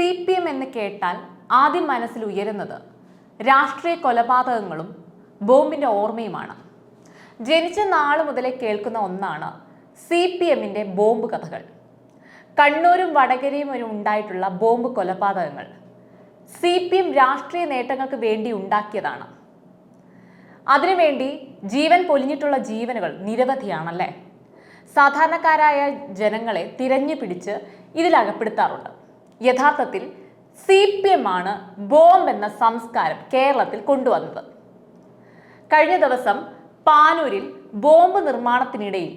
C P M എന്ന് കേട്ടാൽ ആദ്യം മനസ്സിൽ ഉയരുന്നത് രാഷ്ട്രീയ കൊലപാതകങ്ങളും ബോംബിന്റെ ഓർമ്മയുമാണ്. ജനിച്ച നാൾ മുതലേ കേൾക്കുന്ന ഒന്നാണ് സി പി എമ്മിന്റെ ബോംബ് കഥകൾ. കണ്ണൂരും വടകരയും വരെ ഉണ്ടായിട്ടുള്ള ബോംബ് കൊലപാതകങ്ങൾ സി പി എം രാഷ്ട്രീയ നേട്ടങ്ങൾക്ക് വേണ്ടി ഉണ്ടാക്കിയതാണ്. അതിനുവേണ്ടി ജീവൻ പൊലിഞ്ഞിട്ടുള്ള ജീവനുകൾ നിരവധിയാണല്ലേ? സാധാരണക്കാരായ ജനങ്ങളെ തിരഞ്ഞു പിടിച്ച് ഇതിലകപ്പെടുത്താറുണ്ട് യഥാർത്ഥത്തിൽ സി പി എം ആണ് ബോംബ് എന്ന സംസ്കാരം കേരളത്തിൽ കൊണ്ടുവന്നത്. കഴിഞ്ഞ ദിവസം പാനൂരിൽ ബോംബ് നിർമ്മാണത്തിനിടയിൽ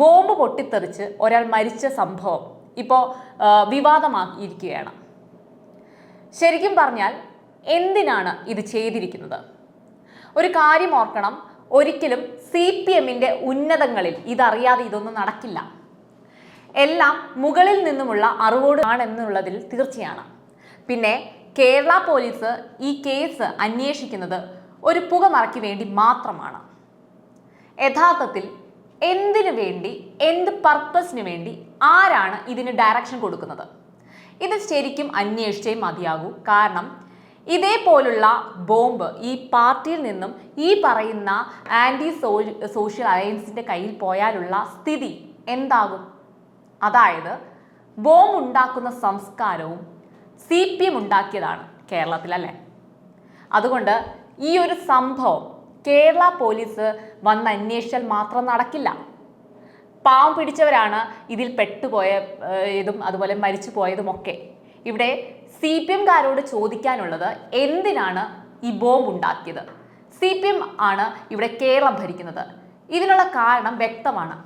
ബോംബ് പൊട്ടിത്തെറിച്ച് ഒരാൾ മരിച്ച സംഭവം ഇപ്പോൾ വിവാദമാക്കിയിരിക്കുകയാണ്. ശരിക്കും പറഞ്ഞാൽ എന്തിനാണ് ഇത് ചെയ്തിരിക്കുന്നത്? ഒരു കാര്യം ഓർക്കണം ഒരിക്കലും സി പി എമ്മിന്റെ ഉന്നതങ്ങളിൽ ഇതറിയാതെ ഇതൊന്നും നടക്കില്ല. എല്ലാം മുകളിൽ നിന്നുമുള്ള അറിവോട് ആണെന്നുള്ളതിൽ തീർച്ചയാണ്. പിന്നെ കേരള പോലീസ് ഈ കേസ് അന്വേഷിക്കുന്നത് ഒരു പുകമറയ്ക്ക് വേണ്ടി മാത്രമാണ്. യഥാർത്ഥത്തിൽ എന്തിനു വേണ്ടി എന്ത് പർപ്പസിന് വേണ്ടി ആരാണ് ഇതിന് ഡയറക്ഷൻ കൊടുക്കുന്നത്? ഇത് ശരിക്കും അന്വേഷിച്ചേ മതിയാകൂ. കാരണം ഇതേപോലുള്ള ബോംബ് ഈ പാർട്ടിയിൽ നിന്നും ഈ പറയുന്ന ആന്റി സോഷ്യൽ അലയൻസിന്റെ കയ്യിൽ പോയാലുള്ള സ്ഥിതി എന്താകും? അതായത് ബോംബ് ഉണ്ടാക്കുന്ന സംസ്കാരവും സി പി എം ഉണ്ടാക്കിയതാണ് കേരളത്തിലല്ലേ അതുകൊണ്ട് ഈ ഒരു സംഭവം കേരള പോലീസ് വന്ന് അന്വേഷിച്ചാൽ മാത്രം നടക്കില്ല. പാവം പിടിച്ചവരാണ് ഇതിൽ പെട്ടുപോയ ഇതും അതുപോലെ മരിച്ചു പോയതുമൊക്കെ ഇവിടെ സി പി എംകാരോട് ചോദിക്കാനുള്ളത് എന്തിനാണ് ഈ ബോംബ് ഉണ്ടാക്കിയത്? സി പി എം ആണ് ഇവിടെ കേരളം ഭരിക്കുന്നത്. ഇതിനുള്ള കാരണം വ്യക്തമാണ്.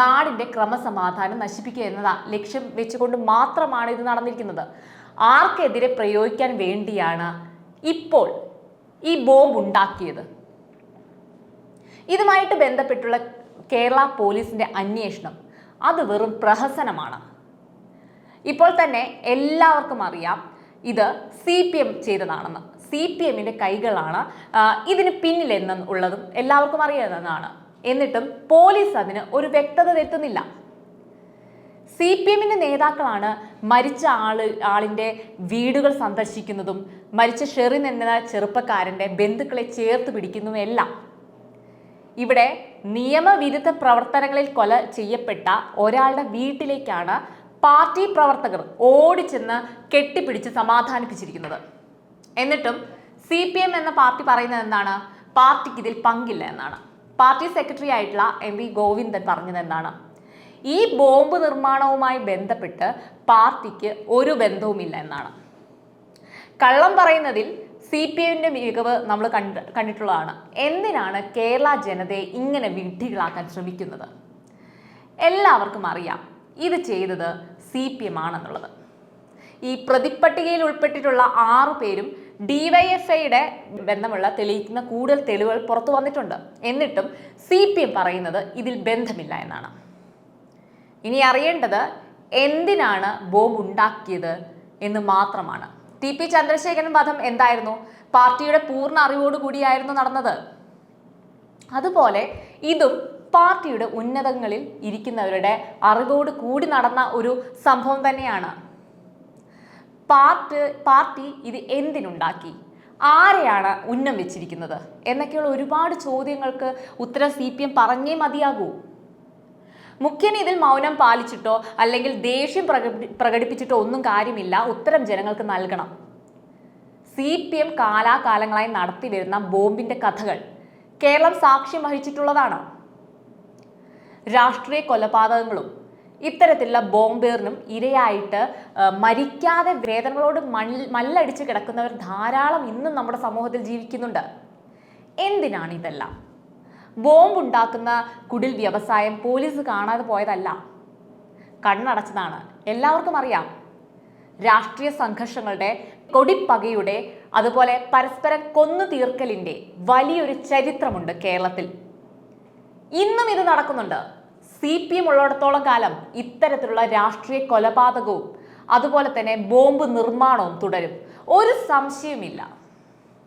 നാടിന്റെ ക്രമസമാധാനം നശിപ്പിക്കുക എന്ന ലക്ഷ്യം വെച്ചുകൊണ്ട് മാത്രമാണ് ഇത് നടന്നിരിക്കുന്നത്. ആർക്കെതിരെ പ്രയോഗിക്കാൻ വേണ്ടിയാണ് ഇപ്പോൾ ഈ ബോംബ് ഉണ്ടാക്കിയത്? ഇതുമായിട്ട് ബന്ധപ്പെട്ടുള്ള കേരള പോലീസിന്റെ അന്വേഷണം അത് വെറും പ്രഹസനമാണ്. ഇപ്പോൾ തന്നെ എല്ലാവർക്കും അറിയാം ഇത് സി പി എം ചെയ്തതാണെന്ന്. സി പി എമ്മിന്റെ കൈകളാണ് ഇതിന് പിന്നിലെന്നുള്ളതും എല്ലാവർക്കും അറിയാവുന്നതാണ്. എന്നിട്ടും പോലീസ് അതിന് ഒരു വ്യക്തത വരുത്തുന്നില്ല. സി പി എമ്മിന്റെ നേതാക്കളാണ് മരിച്ച ആൾ ആളിന്റെ വീടുകൾ സന്ദർശിക്കുന്നതും മരിച്ച ഷെറിൻ എന്ന ചെറുപ്പക്കാരന്റെ ബന്ധുക്കളെ ചേർത്ത് പിടിക്കുന്നതും എല്ലാം ഇവിടെ നിയമവിരുദ്ധ പ്രവർത്തനങ്ങളിൽ കൊല ചെയ്യപ്പെട്ട ഒരാളുടെ വീട്ടിലേക്കാണ് പാർട്ടി പ്രവർത്തകർ ഓടിച്ചെന്ന് കെട്ടിപ്പിടിച്ച് സമാധാനിപ്പിച്ചിരിക്കുന്നത്. എന്നിട്ടും സി പി എം എന്ന പാർട്ടി പറയുന്നത് എന്താണ്? പാർട്ടിക്ക് ഇതിൽ പങ്കില്ല എന്നാണ്. പാർട്ടി സെക്രട്ടറി ആയിട്ടുള്ള എം വി ഗോവിന്ദൻ പറഞ്ഞത് എന്താണ്? ഈ ബോംബ് നിർമ്മാണവുമായി ബന്ധപ്പെട്ട് പാർട്ടിക്ക് ഒരു ബന്ധവുമില്ല എന്നാണ്. കള്ളം പറയുന്നതിൽ സി പി എമ്മിന്റെ മികവ് നമ്മൾ കണ്ട് കണ്ടിട്ടുള്ളതാണ്. എന്തിനാണ് കേരള ജനതയെ ഇങ്ങനെ വിഡ്ഢികളാക്കാൻ ശ്രമിക്കുന്നത്? എല്ലാവർക്കും അറിയാം ഇത് ചെയ്തത് സി പി എം ആണെന്നുള്ളത്. ഈ പ്രതിപ്പട്ടികയിൽ ഉൾപ്പെട്ടിട്ടുള്ള ആറു പേരും ഡിവൈഎഫ്ഐയുടെ ബന്ധമുള്ള തെളിയിക്കുന്ന കൂടുതൽ തെളിവുകൾ പുറത്തു വന്നിട്ടുണ്ട്. എന്നിട്ടും സി പി എം പറയുന്നത് ഇതിൽ ബന്ധമില്ല എന്നാണ്. ഇനി അറിയേണ്ടത് എന്തിനാണ് ബോംബ് ഉണ്ടാക്കിയത് എന്ന് മാത്രമാണ്. ടി പി ചന്ദ്രശേഖരൻ വധം എന്തായിരുന്നു? പാർട്ടിയുടെ പൂർണ അറിവോടുകൂടിയായിരുന്നു നടന്നത്. അതുപോലെ ഇതും പാർട്ടിയുടെ ഉന്നതങ്ങളിൽ ഇരിക്കുന്നവരുടെ അറിവോട് കൂടി നടന്ന ഒരു സംഭവം തന്നെയാണ്. പാർട്ടി പാർട്ടി ഇത് എന്തിനുണ്ടാക്കി? ആരെയാണ് ഉന്നം വെച്ചിരിക്കുന്നത്? എന്നൊക്കെയുള്ള ഒരുപാട് ചോദ്യങ്ങൾക്ക് ഉത്തരം സി പി എം പറഞ്ഞേ മതിയാകൂ. മുഖ്യൻ ഇതിൽ മൗനം പാലിച്ചിട്ടോ അല്ലെങ്കിൽ ദേഷ്യം പ്രകടി പ്രകടിപ്പിച്ചിട്ടോ ഒന്നും കാര്യമില്ല. ഉത്തരം ജനങ്ങൾക്ക് നൽകണം. സി പി എം കാലാകാലങ്ങളായി നടത്തി വരുന്ന ബോംബിന്റെ കഥകൾ കേരളം സാക്ഷ്യം വഹിച്ചിട്ടുള്ളതാണ്. രാഷ്ട്രീയ കൊലപാതകങ്ങളും ഇത്തരത്തിലുള്ള ബോംബേറിനും ഇരയായിട്ട് മരിക്കാതെ വേദനകളോട് മല്ലടിച്ച് കിടക്കുന്നവർ ധാരാളം ഇന്നും നമ്മുടെ സമൂഹത്തിൽ ജീവിക്കുന്നുണ്ട്. എന്തിനാണ് ഇതെല്ലാം ബോംബ് ഉണ്ടാക്കുന്ന കുടിൽ വ്യവസായം പോലീസ് കാണാതെ പോയതല്ല. കണ്ണടച്ചതാണ്. എല്ലാവർക്കും അറിയാം. രാഷ്ട്രീയ സംഘർഷങ്ങളുടെ കൊടിപ്പകയുടെ അതുപോലെ പരസ്പരം കൊന്നു തീർക്കലിന്റെ വലിയൊരു ചരിത്രമുണ്ട് കേരളത്തിൽ. ഇന്നും ഇത് നടക്കുന്നുണ്ട്. സി പി എം ഉള്ളിടത്തോളം കാലം ഇത്തരത്തിലുള്ള രാഷ്ട്രീയ കൊലപാതകവും അതുപോലെ തന്നെ ബോംബ് നിർമ്മാണവും തുടരും. ഒരു സംശയവുമില്ല.